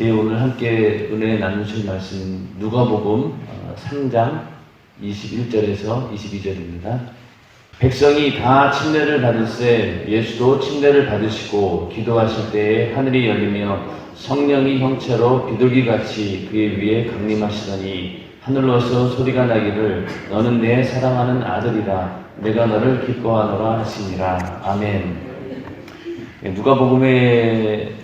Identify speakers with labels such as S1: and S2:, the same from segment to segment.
S1: 예, 오늘 함께 은혜 나누실 말씀은 누가복음 어, 3장 21절에서 22절입니다. 백성이 다 침례를 받을세 예수도 침례를 받으시고 기도하실 때에 하늘이 열리며 성령이 형체로 비둘기 같이 그의 위에 강림하시더니 하늘로서 소리가 나기를 너는 내 사랑하는 아들이라 내가 너를 기뻐하노라 하시니라 아멘. 예, 누가복음에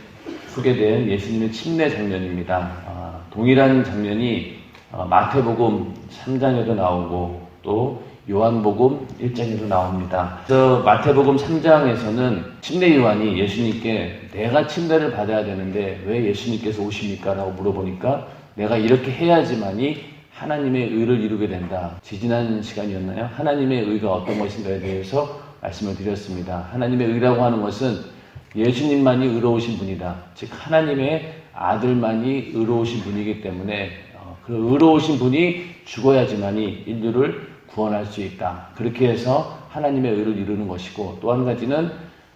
S1: 소개된 예수님의 침례 장면입니다. 아, 동일한 장면이 어, 마태복음 3장에도 나오고 또 요한복음 1장에도 나옵니다. 그래서 마태복음 3장에서는 침례 요한이 예수님께 내가 침례를 받아야 되는데 왜 예수님께서 오십니까? 라고 물어보니까 내가 이렇게 해야지만이 하나님의 의를 이루게 된다. 지지난 시간이었나요? 하나님의 의가 어떤 것인가에 대해서 말씀을 드렸습니다. 하나님의 의라고 하는 것은 예수님만이 의로우신 분이다. 즉 하나님의 아들만이 의로우신 분이기 때문에 어, 그 의로우신 분이 죽어야지만이 인류를 구원할 수 있다. 그렇게 해서 하나님의 의를 이루는 것이고 또 한 가지는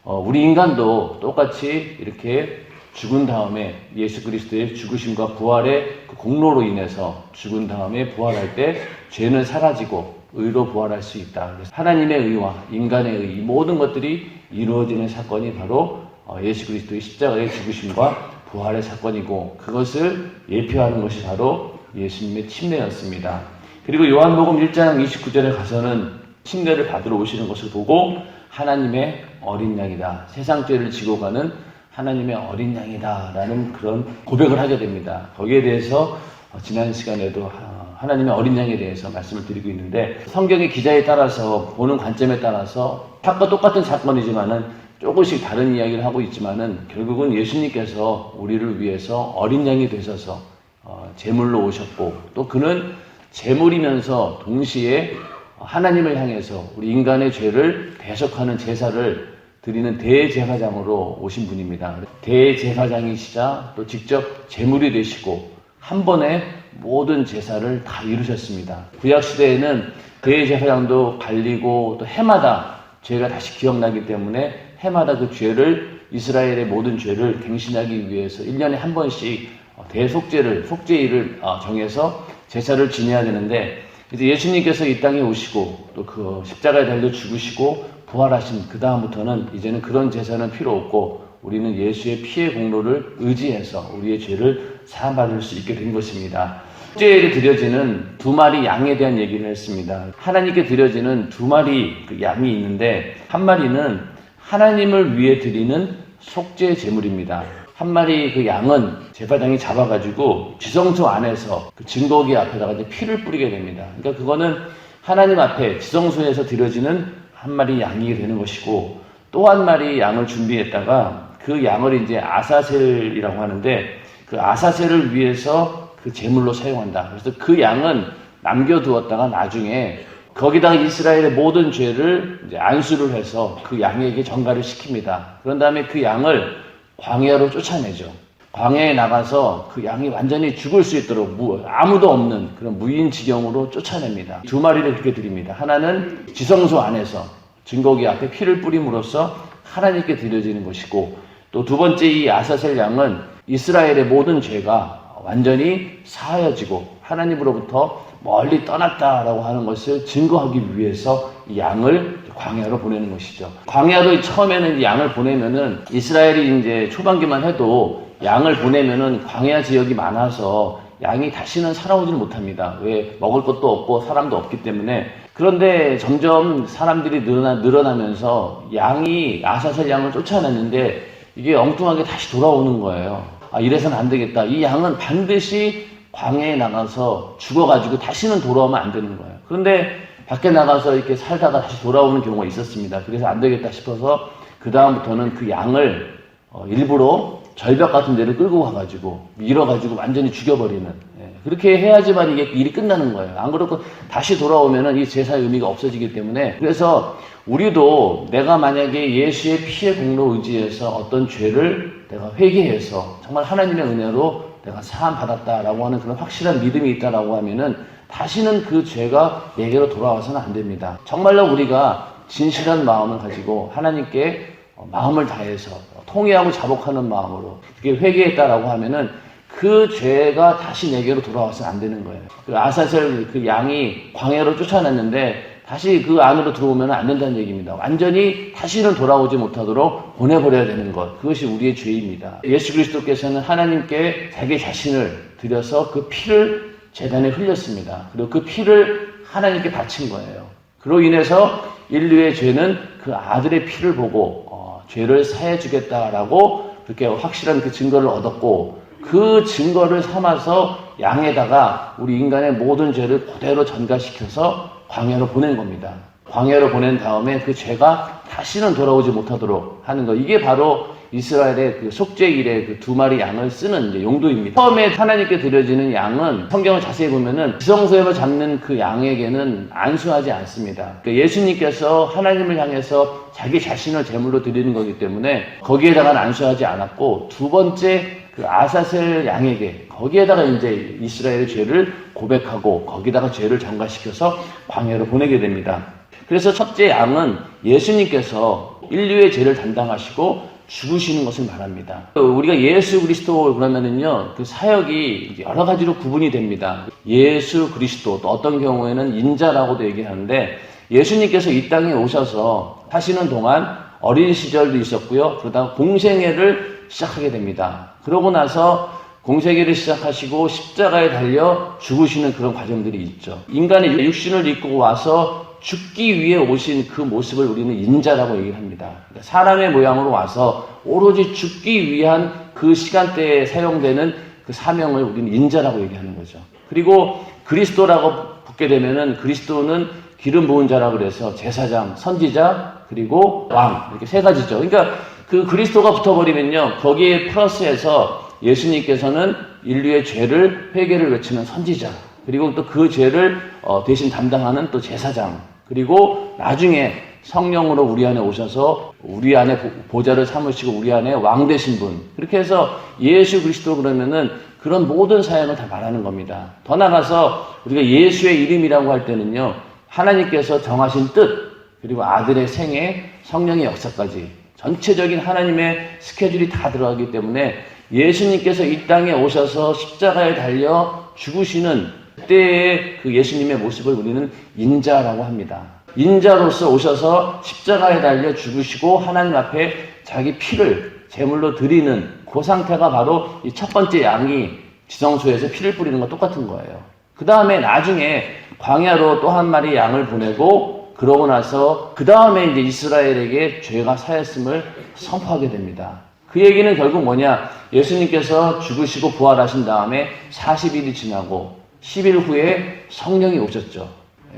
S1: 어, 우리 인간도 똑같이 이렇게 죽은 다음에 예수 그리스도의 죽으심과 부활의 그 공로로 인해서 죽은 다음에 부활할 때 죄는 사라지고 의로 부활할 수 있다. 그래서 하나님의 의와 인간의 의, 이 모든 것들이 이루어지는 사건이 바로 어, 예수 그리스도의 십자가의 죽으심과 부활의 사건이고 그것을 예표하는 것이 바로 예수님의 침례였습니다. 그리고 요한복음 1장 29절에 가서는 침례를 받으러 오시는 것을 보고 하나님의 어린 양이다. 세상 죄를 지고 가는 하나님의 어린 양이다 라는 그런 고백을 하게 됩니다. 거기에 대해서 어, 지난 시간에도 하- 하나님의 어린 양에 대해서 말씀을 드리고 있는데 성경의 기자에 따라서 보는 관점에 따라서 사건 똑같은 사건이지만은 조금씩 다른 이야기를 하고 있지만은 결국은 예수님께서 우리를 위해서 어린 양이 되셔서 어, 제물로 오셨고 또 그는 제물이면서 동시에 하나님을 향해서 우리 인간의 죄를 대속하는 제사를 드리는 대제사장으로 오신 분입니다. 대제사장이시자 또 직접 제물이 되시고 한 번에 모든 제사를 다 이루셨습니다. 구약 시대에는 대제사장도 갈리고 또 해마다 죄가 다시 기억나기 때문에 해마다 그 죄를 이스라엘의 모든 죄를 갱신하기 위해서 1년에 한 번씩 대속죄를 속죄일을 어, 정해서 제사를 지내야 되는데 이제 예수님께서 이 땅에 오시고 또 그 십자가에 달려 죽으시고 부활하신 그 다음부터는 이제는 그런 제사는 필요 없고 우리는 예수의 피의 공로를 의지해서 우리의 죄를 사함받을 수 있게 된 것입니다. 속죄일에 드려지는 두 마리 양에 대한 얘기를 했습니다. 하나님께 드려지는 두 마리 그 양이 있는데 한 마리는 하나님을 위해 드리는 속죄 제물입니다. 한 마리 그 양은 제사장이 잡아가지고 지성소 안에서 그 증거기 앞에다가 이제 피를 뿌리게 됩니다. 그러니까 그거는 하나님 앞에 지성소에서 드려지는 한 마리 양이 되는 것이고 또 한 마리 양을 준비했다가 그 양을 이제 아사셀이라고 하는데 그 아사셀을 위해서 그 제물로 사용한다. 그래서 그 양은 남겨두었다가 나중에 거기다가 이스라엘의 모든 죄를 안수를 해서 그 양에게 전가를 시킵니다. 그런 다음에 그 양을 광야로 쫓아내죠. 광야에 나가서 그 양이 완전히 죽을 수 있도록 무, 아무도 없는 그런 무인 지경으로 쫓아냅니다. 두 마리를 그렇게 드립니다. 하나는 지성소 안에서 증거기 앞에 피를 뿌림으로써 하나님께 드려지는 것이고 또 두 번째 이 아사셀 양은 이스라엘의 모든 죄가 완전히 사하여지고 하나님으로부터 멀리 떠났다라고 하는 것을 증거하기 위해서 이 양을 광야로 보내는 것이죠. 광야로 처음에는 이 양을 보내면은 이스라엘이 이제 초반기만 해도 양을 보내면은 광야 지역이 많아서 양이 다시는 살아오지는 못합니다. 왜 먹을 것도 없고 사람도 없기 때문에 그런데 점점 사람들이 늘어나, 늘어나면서 양이 아사셀 양을 쫓아냈는데 이게 엉뚱하게 다시 돌아오는 거예요. 아, 이래서는 안 되겠다. 이 양은 반드시 광야에 나가서 죽어가지고 다시는 돌아오면 안 되는 거예요. 그런데 밖에 나가서 이렇게 살다가 다시 돌아오는 경우가 있었습니다. 그래서 안 되겠다 싶어서 그 다음부터는 그 양을 어, 일부러 절벽 같은 데를 끌고 가가지고 밀어가지고 완전히 죽여버리는 예, 그렇게 해야지만 이게 일이 끝나는 거예요. 안 그렇고 다시 돌아오면은 이 제사의 의미가 없어지기 때문에 그래서 우리도 내가 만약에 예수의 피의 공로 의지해서 어떤 죄를 내가 회개해서 정말 하나님의 은혜로 내가 사함 받았다라고 하는 그런 확실한 믿음이 있다라고 하면은 다시는 그 죄가 내게로 돌아와서는 안 됩니다. 정말로 우리가 진실한 마음을 가지고 하나님께 어, 마음을 다해서 통회하고 자복하는 마음으로 그게 회개했다라고 하면은 그 죄가 다시 내게로 돌아와서 안 되는 거예요. 그 아사셀 그 양이 광야로 쫓아냈는데 다시 그 안으로 들어오면 안 된다는 얘기입니다. 완전히 다시는 돌아오지 못하도록 보내버려야 되는 것. 그것이 우리의 죄입니다. 예수 그리스도께서는 하나님께 자기 자신을 들여서 그 피를 재단에 흘렸습니다. 그리고 그 피를 하나님께 바친 거예요. 그로 인해서 인류의 죄는 그 아들의 피를 보고 어, 죄를 사해 주겠다라고 그렇게 확실한 그 증거를 얻었고 그 증거를 삼아서 양에다가 우리 인간의 모든 죄를 그대로 전가시켜서 광야로 보낸 겁니다. 광야로 보낸 다음에 그 죄가 다시는 돌아오지 못하도록 하는 거. 이게 바로 이스라엘의 그 속죄일의 그두 마리 양을 쓰는 용도입니다. 처음에 하나님께 드려지는 양은 성경을 자세히 보면은 지성소에서 잡는 그 양에게는 안수하지 않습니다. 그러니까 예수님께서 하나님을 향해서 자기 자신을 제물로 드리는 거기 때문에 거기에다가는 안수하지 않았고 두 번째 그 아사셀 양에게 거기에다가 이제 이스라엘의 죄를 고백하고 거기다가 죄를 전가시켜서 광야로 보내게 됩니다. 그래서 첫째 양은 예수님께서 인류의 죄를 담당하시고 죽으시는 것을 말합니다. 우리가 예수 그리스도 그러면은요, 그 사역이 여러 가지로 구분이 됩니다. 예수 그리스도, 또 어떤 경우에는 인자라고도 얘기하는데, 예수님께서 이 땅에 오셔서 사시는 동안 어린 시절도 있었고요. 그러다가 공생애를 시작하게 됩니다. 그러고 나서 공세기를 시작하시고 십자가에 달려 죽으시는 그런 과정들이 있죠. 인간의 육신을 입고 와서 죽기 위해 오신 그 모습을 우리는 인자라고 얘기를 합니다. 그러니까 사람의 모양으로 와서 오로지 죽기 위한 그 시간대에 사용되는 그 사명을 우리는 인자라고 얘기하는 거죠. 그리고 그리스도라고 붙게 되면은 그리스도는 기름 부은 자라 그래서 제사장, 선지자, 그리고 왕 이렇게 세 가지죠. 그러니까 그 그리스도가 붙어버리면요 거기에 플러스해서 예수님께서는 인류의 죄를 회개를 외치는 선지자 그리고 또 그 죄를 어, 대신 담당하는 또 제사장 그리고 나중에 성령으로 우리 안에 오셔서 우리 안에 보좌를 삼으시고 우리 안에 왕 되신 분 그렇게 해서 예수 그리스도 그러면은 그런 모든 사역을 다 말하는 겁니다. 더 나가서 우리가 예수의 이름이라고 할 때는요 하나님께서 정하신 뜻 그리고 아들의 생애 성령의 역사까지 전체적인 하나님의 스케줄이 다 들어가기 때문에 예수님께서 이 땅에 오셔서 십자가에 달려 죽으시는 그때의 그 예수님의 모습을 우리는 인자라고 합니다. 인자로서 오셔서 십자가에 달려 죽으시고 하나님 앞에 자기 피를 제물로 드리는 그 상태가 바로 이 첫 번째 양이 지성소에서 피를 뿌리는 것 똑같은 거예요. 그 다음에 나중에 광야로 또 한 마리 양을 보내고 그러고 나서 그 다음에 이제 이스라엘에게 죄가 사였음을 선포하게 됩니다. 그 얘기는 결국 뭐냐? 예수님께서 죽으시고 부활하신 다음에 40일이 지나고 10일 후에 성령이 오셨죠.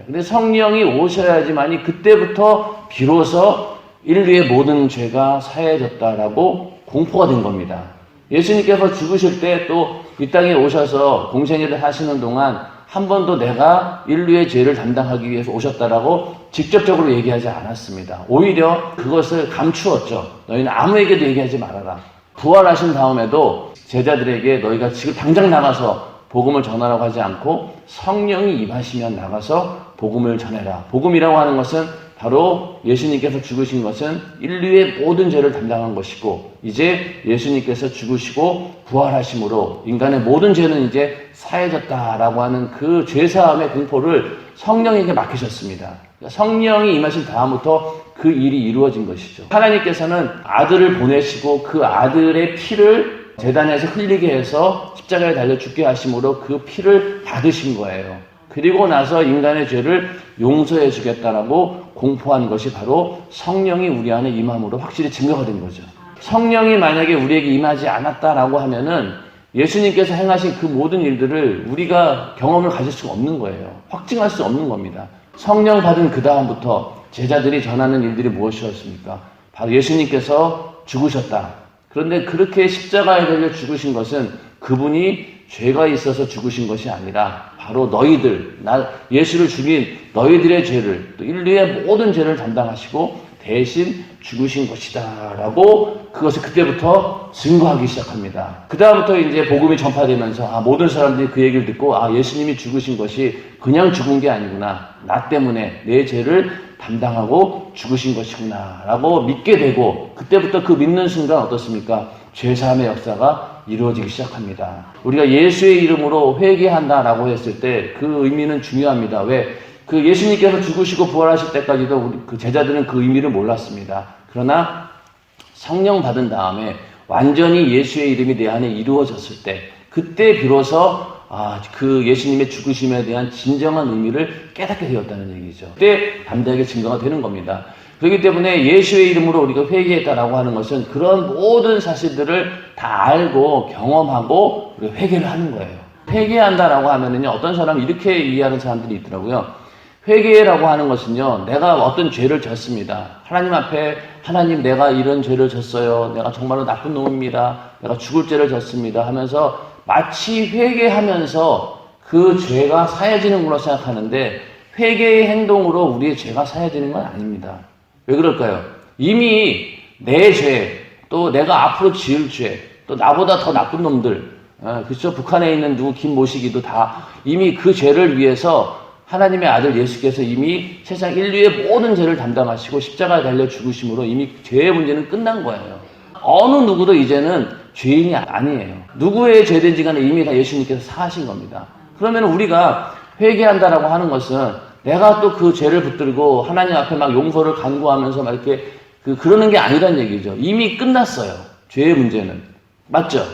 S1: 근데 성령이 오셔야지만이 그때부터 비로소 인류의 모든 죄가 사해졌다라고 공포가 된 겁니다. 예수님께서 죽으실 때 또 이 땅에 오셔서 공생애를 하시는 동안 한 번도 내가 인류의 죄를 담당하기 위해서 오셨다라고 직접적으로 얘기하지 않았습니다. 오히려 그것을 감추었죠. 너희는 아무에게도 얘기하지 말아라. 부활하신 다음에도 제자들에게 너희가 지금 당장 나가서 복음을 전하라고 하지 않고 성령이 임하시면 나가서 복음을 전해라. 복음이라고 하는 것은 바로 예수님께서 죽으신 것은 인류의 모든 죄를 담당한 것이고 이제 예수님께서 죽으시고 부활하심으로 인간의 모든 죄는 이제 사해졌다라고 하는 그 죄사함의 공포를 성령에게 맡기셨습니다. 그러니까 성령이 임하신 다음부터 그 일이 이루어진 것이죠. 하나님께서는 아들을 보내시고 그 아들의 피를 재단에서 흘리게 해서 십자가에 달려 죽게 하심으로 그 피를 받으신 거예요. 그리고 나서 인간의 죄를 용서해 주겠다라고 공포한 것이 바로 성령이 우리 안에 임함으로 확실히 증거가 된 거죠. 성령이 만약에 우리에게 임하지 않았다라고 하면은 예수님께서 행하신 그 모든 일들을 우리가 경험을 가질 수가 없는 거예요. 확증할 수 없는 겁니다. 성령 받은 그 다음부터 제자들이 전하는 일들이 무엇이었습니까? 바로 예수님께서 죽으셨다. 그런데 그렇게 십자가에 달려 죽으신 것은 그분이 죄가 있어서 죽으신 것이 아니라 바로 너희들, 나 예수를 죽인 너희들의 죄를 또 인류의 모든 죄를 담당하시고 대신 죽으신 것이다라고 그것을 그때부터 증거하기 시작합니다. 그 다음부터 이제 복음이 전파되면서 아, 모든 사람들이 그 얘기를 듣고 아 예수님이 죽으신 것이 그냥 죽은 게 아니구나 나 때문에 내 죄를 담당하고 죽으신 것이구나라고 믿게 되고 그때부터 그 믿는 순간 어떻습니까? 죄사함의 역사가 이루어지기 시작합니다. 우리가 예수의 이름으로 회개한다라고 했을 때 그 의미는 중요합니다. 왜? 그 예수님께서 죽으시고 부활하실 때까지도 우리 그 제자들은 그 의미를 몰랐습니다. 그러나 성령 받은 다음에 완전히 예수의 이름이 내 안에 이루어졌을 때 그때 비로소 아, 그 예수님의 죽으심에 대한 진정한 의미를 깨닫게 되었다는 얘기죠. 그때 담대하게 증거가 되는 겁니다. 그렇기 때문에 예수의 이름으로 우리가 회개했다라고 하는 것은 그런 모든 사실들을 다 알고 경험하고 우리가 회개를 하는 거예요. 회개한다라고 하면은요, 어떤 사람은 이렇게 이해하는 사람들이 있더라고요. 회개라고 하는 것은요, 내가 어떤 죄를 졌습니다. 하나님 앞에, 하나님 내가 이런 죄를 졌어요. 내가 정말로 나쁜 놈입니다. 내가 죽을 죄를 졌습니다. 하면서 마치 회개하면서 그 죄가 사해지는 걸로 생각하는데, 회개의 행동으로 우리의 죄가 사해지는 건 아닙니다. 왜 그럴까요? 이미 내 죄, 또 내가 앞으로 지을 죄, 또 나보다 더 나쁜 놈들, 어, 그렇죠? 북한에 있는 누구 김모시기도 다 이미 그 죄를 위해서 하나님의 아들 예수께서 이미 세상 인류의 모든 죄를 담당하시고 십자가에 달려 죽으심으로 이미 죄의 문제는 끝난 거예요. 어느 누구도 이제는 죄인이 아니에요. 누구의 죄든지 간에 이미 다 예수님께서 사하신 겁니다. 그러면 우리가 회개한다라고 하는 것은 내가 또 그 죄를 붙들고 하나님 앞에 막 용서를 간구하면서 막 이렇게 그 그러는 게 아니란 얘기죠. 이미 끝났어요. 죄의 문제는. 맞죠?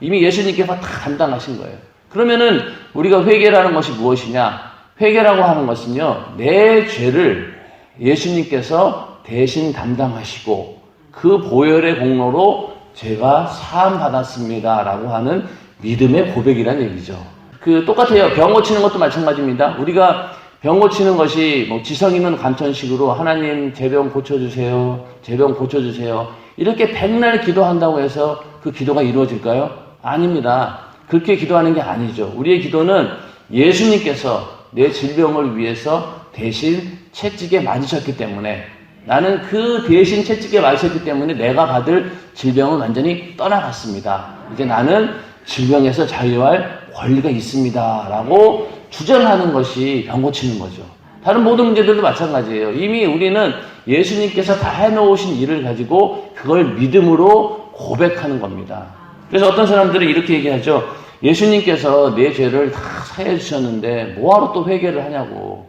S1: 이미 예수님께서 다 담당하신 거예요. 그러면은 우리가 회개라는 것이 무엇이냐? 회개라고 하는 것은요, 내 죄를 예수님께서 대신 담당하시고 그 보혈의 공로로 제가 사함 받았습니다라고 하는 믿음의 고백이란 얘기죠. 그 똑같아요. 병 고치는 것도 마찬가지입니다. 우리가 병 고치는 것이 뭐 지성 있는 간천식으로 하나님 제병 고쳐주세요. 제병 고쳐주세요. 이렇게 백날 기도한다고 해서 그 기도가 이루어질까요? 아닙니다. 그렇게 기도하는 게 아니죠. 우리의 기도는 예수님께서 내 질병을 위해서 대신 채찍에 맞으셨기 때문에 나는 그 대신 채찍에 맞으셨기 때문에 내가 받을 질병은 완전히 떠나갔습니다. 이제 나는 질병에서 자유할 권리가 있습니다. 라고 주장하는 것이 병 고치는 거죠. 다른 모든 문제들도 마찬가지예요. 이미 우리는 예수님께서 다 해놓으신 일을 가지고 그걸 믿음으로 고백하는 겁니다. 그래서 어떤 사람들은 이렇게 얘기하죠. 예수님께서 내 죄를 다 사해 주셨는데 뭐하러 또 회개를 하냐고.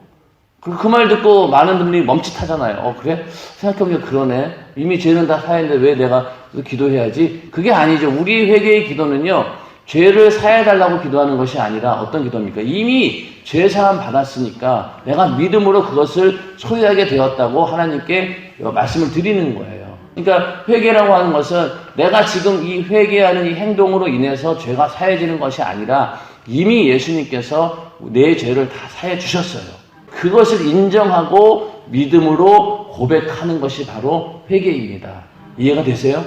S1: 그 말 듣고 많은 분들이 멈칫하잖아요. 어, 그래? 생각해보니까 그러네. 이미 죄는 다 사했는데 왜 내가 기도해야지? 그게 아니죠. 우리 회개의 기도는요, 죄를 사해달라고 기도하는 것이 아니라 어떤 기도입니까? 이미 죄사함 받았으니까 내가 믿음으로 그것을 소유하게 되었다고 하나님께 말씀을 드리는 거예요. 그러니까 회개라고 하는 것은 내가 지금 이 회개하는 이 행동으로 인해서 죄가 사해지는 것이 아니라 이미 예수님께서 내 죄를 다 사해 주셨어요. 그것을 인정하고 믿음으로 고백하는 것이 바로 회개입니다. 이해가 되세요?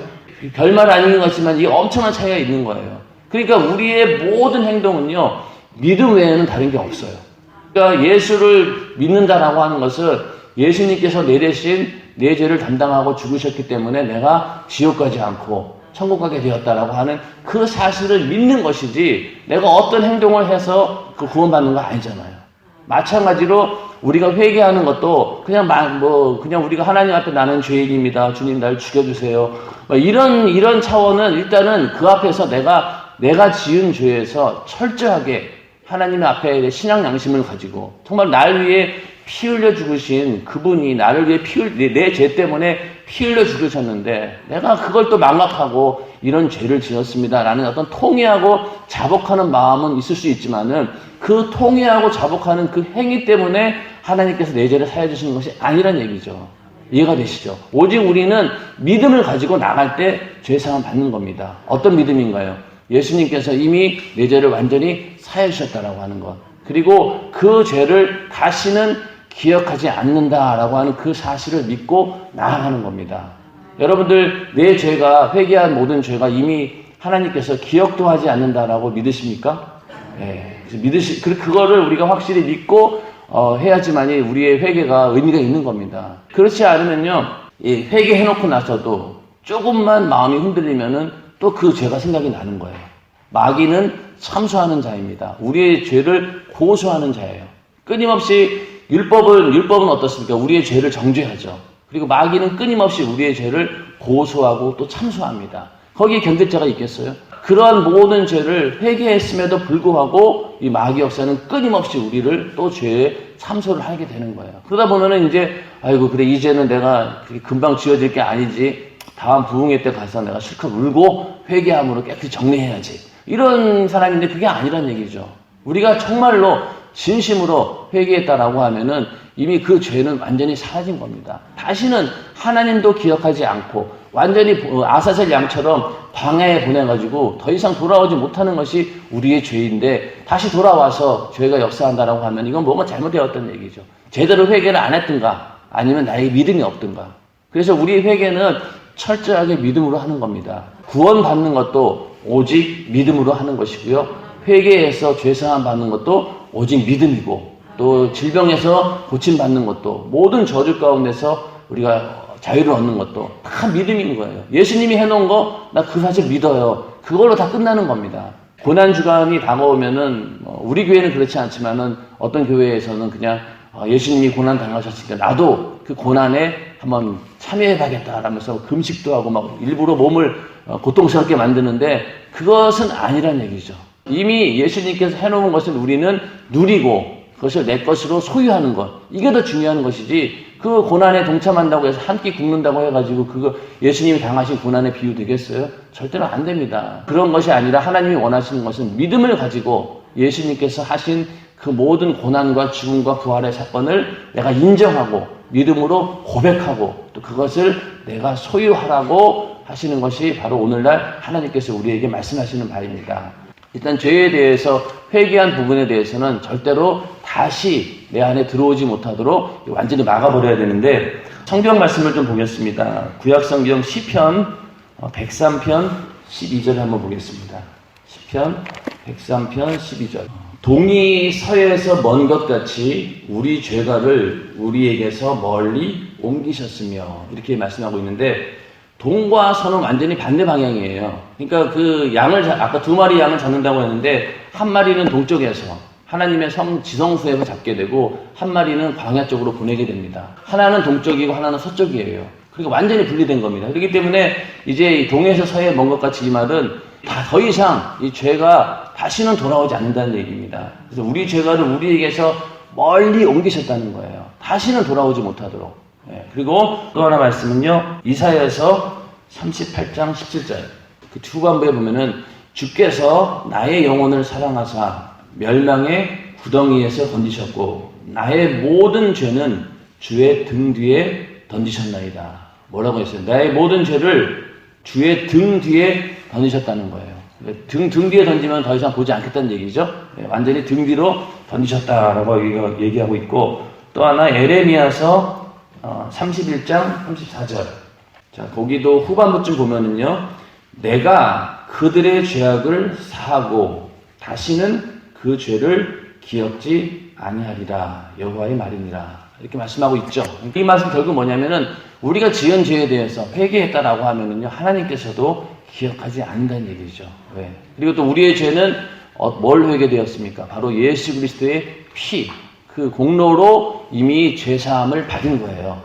S1: 별말 아닌 것 같지만 이 엄청난 차이가 있는 거예요. 그러니까 우리의 모든 행동은요, 믿음 외에는 다른 게 없어요. 그러니까 예수를 믿는다라고 하는 것은 예수님께서 내 대신 내 죄를 담당하고 죽으셨기 때문에 내가 지옥 가지 않고 천국 가게 되었다라고 하는 그 사실을 믿는 것이지 내가 어떤 행동을 해서 그 구원받는 거 아니잖아요. 마찬가지로 우리가 회개하는 것도 그냥 뭐 그냥 우리가 하나님 앞에 나는 죄인입니다. 주님 날 죽여주세요. 뭐 이런 이런 차원은 일단은 그 앞에서 내가 내가 지은 죄에서 철저하게 하나님 앞에 신앙 양심을 가지고 정말 날 위해 피 흘려 죽으신 그분이 나를 위해 피흘내 죄 때문에 피 흘려 죽으셨는데 내가 그걸 또 망각하고 이런 죄를 지었습니다라는 어떤 통회하고 자복하는 마음은 있을 수 있지만은 그 통회하고 자복하는 그 행위 때문에 하나님께서 내 죄를 사해 주시는 것이 아니란 얘기죠. 이해가 되시죠? 오직 우리는 믿음을 가지고 나갈 때 죄상을 받는 겁니다. 어떤 믿음인가요? 예수님께서 이미 내 죄를 완전히 사해 주셨다라고 하는 것. 그리고 그 죄를 다시는 기억하지 않는다라고 하는 그 사실을 믿고 나아가는 겁니다. 여러분들 내 죄가 회개한 모든 죄가 이미 하나님께서 기억도 하지 않는다라고 믿으십니까? 네. 믿으시 그 그거를 우리가 확실히 믿고 어, 해야지만이 우리의 회개가 의미가 있는 겁니다. 그렇지 않으면요, 이 회개해놓고 나서도 조금만 마음이 흔들리면은 또 그 죄가 생각이 나는 거예요. 마귀는 참수하는 자입니다. 우리의 죄를 고소하는 자예요. 끊임없이 율법은 율법은 어떻습니까? 우리의 죄를 정죄하죠. 그리고 마귀는 끊임없이 우리의 죄를 고소하고 또 참수합니다. 거기에 견딜 자가 있겠어요? 그러한 모든 죄를 회개했음에도 불구하고 이 마귀 역사는 끊임없이 우리를 또 죄에 참소를 하게 되는 거예요. 그러다 보면은 이제 아이고 그래 이제는 내가 금방 지워질 게 아니지 다음 부흥회 때 가서 내가 실컷 울고 회개함으로 깨끗이 정리해야지. 이런 사람인데 그게 아니란 얘기죠. 우리가 정말로 진심으로 회개했다라고 하면은 이미 그 죄는 완전히 사라진 겁니다. 다시는 하나님도 기억하지 않고 완전히 어, 아사셀 양처럼 광야에 보내가지고 더 이상 돌아오지 못하는 것이 우리의 죄인데 다시 돌아와서 죄가 역사한다라고 하면 이건 뭐가 잘못되었던 얘기죠. 제대로 회개를 안 했든가 아니면 나의 믿음이 없든가. 그래서 우리의 회개는 철저하게 믿음으로 하는 겁니다. 구원받는 것도 오직 믿음으로 하는 것이고요. 회개해서 죄사함 받는 것도 오직 믿음이고 또 질병에서 고침받는 것도 모든 저주 가운데서 우리가 자유를 얻는 것도 다 믿음인 거예요. 예수님이 해놓은 거 나 그 사실 믿어요. 그걸로 다 끝나는 겁니다. 고난 주간이 다가오면은 뭐 우리 교회는 그렇지 않지만은 어떤 교회에서는 그냥 어, 예수님이 고난 당하셨으니까 나도 그 고난에 한번 참여해봐야겠다라면서 금식도 하고 막 일부러 몸을 어, 고통스럽게 만드는데 그것은 아니란 얘기죠. 이미 예수님께서 해놓은 것을 우리는 누리고 그것을 내 것으로 소유하는 것 이게 더 중요한 것이지 그 고난에 동참한다고 해서 한 끼 굶는다고 해가지고 그거 예수님이 당하신 고난에 비유되겠어요? 절대로 안 됩니다. 그런 것이 아니라 하나님이 원하시는 것은 믿음을 가지고 예수님께서 하신 그 모든 고난과 죽음과 부활의 사건을 내가 인정하고 믿음으로 고백하고 또 그것을 내가 소유하라고 하시는 것이 바로 오늘날 하나님께서 우리에게 말씀하시는 바입니다. 일단 죄에 대해서 회개한 부분에 대해서는 절대로 다시 내 안에 들어오지 못하도록 완전히 막아버려야 되는데 성경 말씀을 좀 보겠습니다. 구약 성경 시편 103편 12절 한번 보겠습니다. 시편 103편 12절. 동이 서에서 먼 것 같이 우리 죄가를 우리에게서 멀리 옮기셨으며 이렇게 말씀하고 있는데 동과 서는 완전히 반대 방향이에요. 그러니까 그 양을 아까 두 마리 양을 잡는다고 했는데 한 마리는 동쪽에서 하나님의 성 지성소에서 잡게 되고 한 마리는 광야 쪽으로 보내게 됩니다. 하나는 동쪽이고 하나는 서쪽이에요. 그러니까 완전히 분리된 겁니다. 그렇기 때문에 이제 동에서 서에 먼 것 같이 이 말은 다 더 이상 이 죄가 다시는 돌아오지 않는다는 얘기입니다. 그래서 우리 죄가를 우리에게서 멀리 옮기셨다는 거예요. 다시는 돌아오지 못하도록. 예, 그리고 또 하나 말씀은요. 이사야서 38장 17절. 그 후반부에 보면은 주께서 나의 영혼을 사랑하사 멸망의 구덩이에서 건지셨고 나의 모든 죄는 주의 등 뒤에 던지셨나이다. 뭐라고 했어요? 나의 모든 죄를 주의 등 뒤에 던지셨다는 거예요. 등, 등 뒤에 던지면 더 이상 보지 않겠다는 얘기죠. 예, 완전히 등 뒤로 던지셨다라고 얘기하고 있고 또 하나 에레미야서 31장 34절. 자, 거기도 후반부쯤 보면은요. 내가 그들의 죄악을 사하고 다시는 그 죄를 기억지 아니하리라. 여호와의 말이니라. 이렇게 말씀하고 있죠. 이 말씀 결국 뭐냐면은 우리가 지은 죄에 대해서 회개했다라고 하면은요. 하나님께서도 기억하지 않는다는 얘기죠. 왜? 그리고 또 우리의 죄는 어, 뭘 회개되었습니까? 바로 예수 그리스도의 피, 그 공로로 이미 죄사함을 받은 거예요.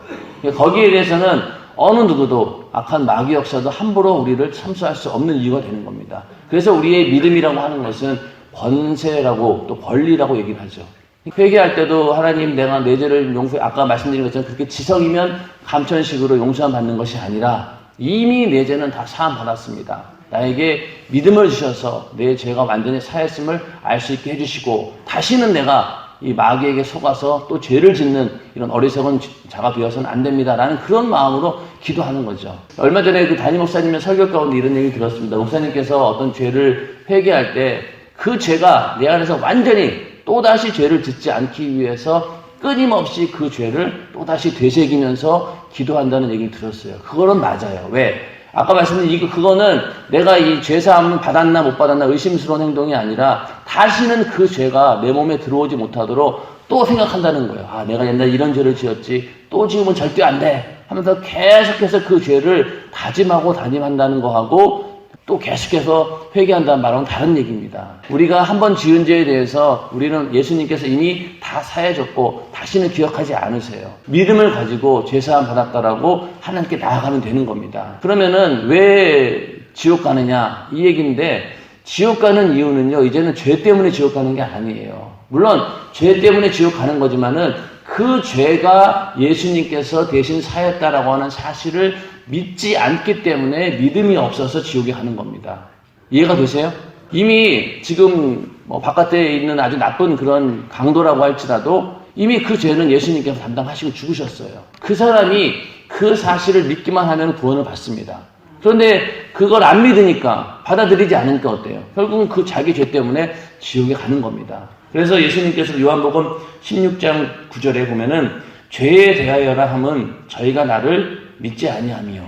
S1: 거기에 대해서는 어느 누구도 악한 마귀 역사도 함부로 우리를 참수할 수 없는 이유가 되는 겁니다. 그래서 우리의 믿음이라고 하는 것은 권세라고 또 권리라고 얘기를 하죠. 회개할 때도 하나님 내가 내 죄를 용서해 아까 말씀드린 것처럼 그렇게 지성이면 감천식으로 용서함 받는 것이 아니라 이미 내 죄는 다 사함 받았습니다. 나에게 믿음을 주셔서 내 죄가 완전히 사했음을 알 수 있게 해주시고 다시는 내가 이 마귀에게 속아서 또 죄를 짓는 이런 어리석은 자가 되어서는 안 됩니다라는 그런 마음으로 기도하는 거죠. 얼마 전에 그 담임 목사님의 설교 가운데 이런 얘기 들었습니다. 목사님께서 어떤 죄를 회개할 때 그 죄가 내 안에서 완전히 또다시 죄를 짓지 않기 위해서 끊임없이 그 죄를 또다시 되새기면서 기도한다는 얘기를 들었어요. 그거는 맞아요. 왜? 아까 말씀드린 이거 그거는 내가 이 죄사함을 받았나 못 받았나 의심스러운 행동이 아니라 다시는 그 죄가 내 몸에 들어오지 못하도록 또 생각한다는 거예요. 아, 내가 옛날에 이런 죄를 지었지. 또 지금은 절대 안 돼. 하면서 계속해서 그 죄를 다짐하고 다짐한다는 거하고 또 계속해서 회개한다는 말은 다른 얘기입니다. 우리가 한 번 지은 죄에 대해서 우리는 예수님께서 이미 다 사해졌고 다시는 기억하지 않으세요. 믿음을 가지고 죄사함 받았다라고 하나님께 나아가면 되는 겁니다. 그러면은 왜 지옥 가느냐 이 얘기인데 지옥 가는 이유는요 이제는 죄 때문에 지옥 가는 게 아니에요. 물론 죄 때문에 지옥 가는 거지만은 그 죄가 예수님께서 대신 사였다라고 하는 사실을 믿지 않기 때문에 믿음이 없어서 지옥에 가는 겁니다. 이해가 되세요? 이미 지금 뭐 바깥에 있는 아주 나쁜 그런 강도라고 할지라도 이미 그 죄는 예수님께서 담당하시고 죽으셨어요. 그 사람이 그 사실을 믿기만 하면 구원을 받습니다. 그런데 그걸 안 믿으니까 받아들이지 않으니까 어때요? 결국은 그 자기 죄 때문에 지옥에 가는 겁니다. 그래서 예수님께서 요한복음 16장 9절에 보면은 죄에 대하여라 함은 저희가 나를 믿지 아니하며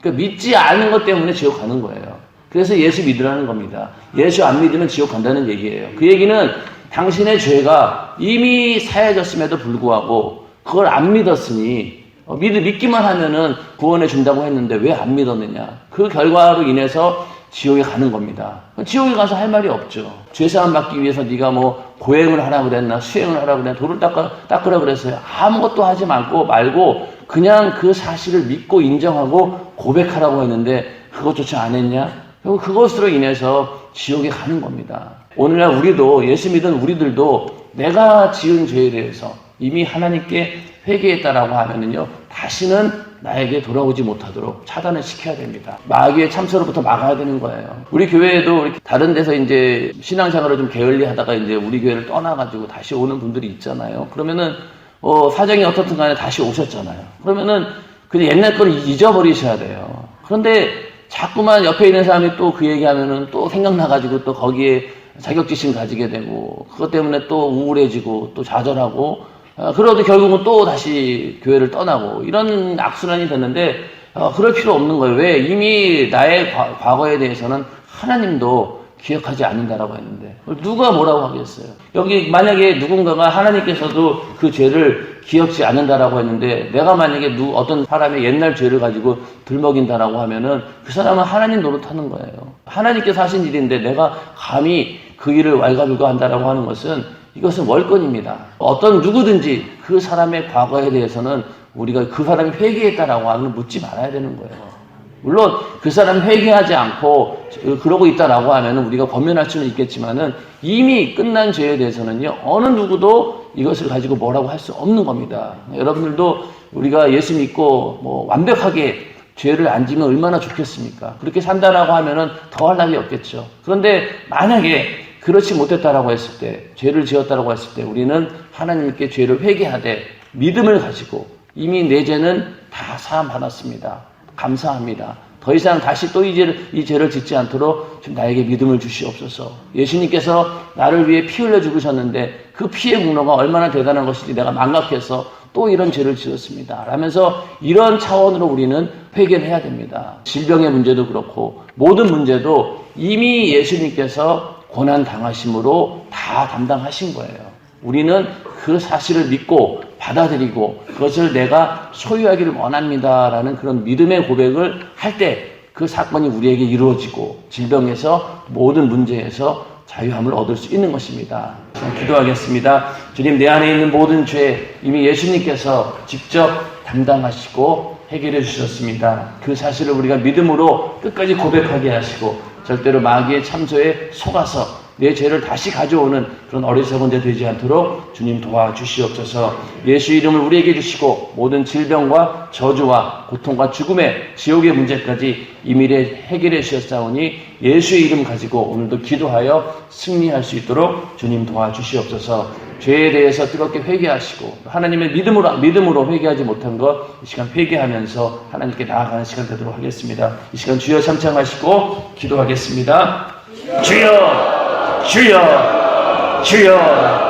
S1: 그러니까 믿지 않은 것 때문에 지옥 가는 거예요. 그래서 예수 믿으라는 겁니다. 예수 안 믿으면 지옥 간다는 얘기예요. 그 얘기는 당신의 죄가 이미 사해졌음에도 불구하고 그걸 안 믿었으니 어, 믿, 믿기만 하면은 구원해 준다고 했는데 왜 안 믿었느냐. 그 결과로 인해서 지옥에 가는 겁니다. 지옥에 가서 할 말이 없죠. 죄사함 받기 위해서 네가 뭐 고행을 하라 그랬나 수행을 하라 그랬나 돌을 닦아, 닦으라 그랬어요. 아무것도 하지 말고 말고 그냥 그 사실을 믿고 인정하고 고백하라고 했는데 그것조차 안 했냐? 결국 그것으로 인해서 지옥에 가는 겁니다. 오늘날 우리도 예수 믿은 우리들도 내가 지은 죄에 대해서 이미 하나님께 회개했다라고 하면은요 다시는 나에게 돌아오지 못하도록 차단을 시켜야 됩니다. 마귀의 참소로부터 막아야 되는 거예요. 우리 교회에도 다른 데서 이제 신앙생활을 좀 게을리 하다가 이제 우리 교회를 떠나가지고 다시 오는 분들이 있잖아요. 그러면은 어, 사정이 어떻든 간에 다시 오셨잖아요. 그러면은 그냥 옛날 걸 잊어버리셔야 돼요. 그런데 자꾸만 옆에 있는 사람이 또 그 얘기하면은 또 생각나가지고 또 거기에 자격지심 가지게 되고 그것 때문에 또 우울해지고 또 좌절하고 어, 그러도 결국은 또 다시 교회를 떠나고 이런 악순환이 됐는데 어, 그럴 필요 없는 거예요. 왜? 이미 나의 과, 과거에 대해서는 하나님도 기억하지 않는다라고 했는데 누가 뭐라고 하겠어요? 여기 만약에 누군가가 하나님께서도 그 죄를 기억지 않는다라고 했는데 내가 만약에 누 어떤 사람의 옛날 죄를 가지고 들먹인다라고 하면은 그 사람은 하나님 노릇하는 거예요. 하나님께서 하신 일인데 내가 감히 그 일을 왈가불가 한다라고 하는 것은 이것은 월권입니다. 어떤 누구든지 그 사람의 과거에 대해서는 우리가 그 사람이 회개했다라고 하면 묻지 말아야 되는 거예요. 물론 그 사람이 회개하지 않고 그러고 있다라고 하면 우리가 권면할 수는 있겠지만은 이미 끝난 죄에 대해서는요 어느 누구도 이것을 가지고 뭐라고 할 수 없는 겁니다. 여러분들도 우리가 예수 믿고 뭐 완벽하게 죄를 안 지면 얼마나 좋겠습니까? 그렇게 산다라고 하면은 더할 날이 없겠죠. 그런데 만약에 그렇지 못했다라고 했을 때, 죄를 지었다라고 했을 때, 우리는 하나님께 죄를 회개하되 믿음을 가지고 이미 내 죄는 다 사함 받았습니다. 감사합니다. 더 이상 다시 또 이 죄를, 이 죄를 짓지 않도록 좀 나에게 믿음을 주시옵소서. 예수님께서 나를 위해 피 흘려 죽으셨는데 그 피의 공로가 얼마나 대단한 것인지 내가 망각해서 또 이런 죄를 지었습니다. 라면서 이런 차원으로 우리는 회개를 해야 됩니다. 질병의 문제도 그렇고 모든 문제도 이미 예수님께서 고난 당하심으로 다 담당하신 거예요. 우리는 그 사실을 믿고 받아들이고 그것을 내가 소유하기를 원합니다라는 그런 믿음의 고백을 할 때 그 사건이 우리에게 이루어지고 질병에서 모든 문제에서 자유함을 얻을 수 있는 것입니다. 기도하겠습니다. 주님 내 안에 있는 모든 죄 이미 예수님께서 직접 담당하시고 해결해 주셨습니다. 그 사실을 우리가 믿음으로 끝까지 고백하게 하시고 절대로 마귀의 참소에 속아서 내 죄를 다시 가져오는 그런 어리석은 자 되지 않도록 주님 도와주시옵소서 예수 이름을 우리에게 주시고 모든 질병과 저주와 고통과 죽음의 지옥의 문제까지 이미래 해결해 주셨사오니 예수의 이름 가지고 오늘도 기도하여 승리할 수 있도록 주님 도와주시옵소서 죄에 대해서 뜨겁게 회개하시고 하나님의 믿음으로 믿음으로 회개하지 못한 것 이 시간 회개하면서 하나님께 나아가는 시간 되도록 하겠습니다. 이 시간 주여 참창하시고 기도하겠습니다. 주여 주여 주여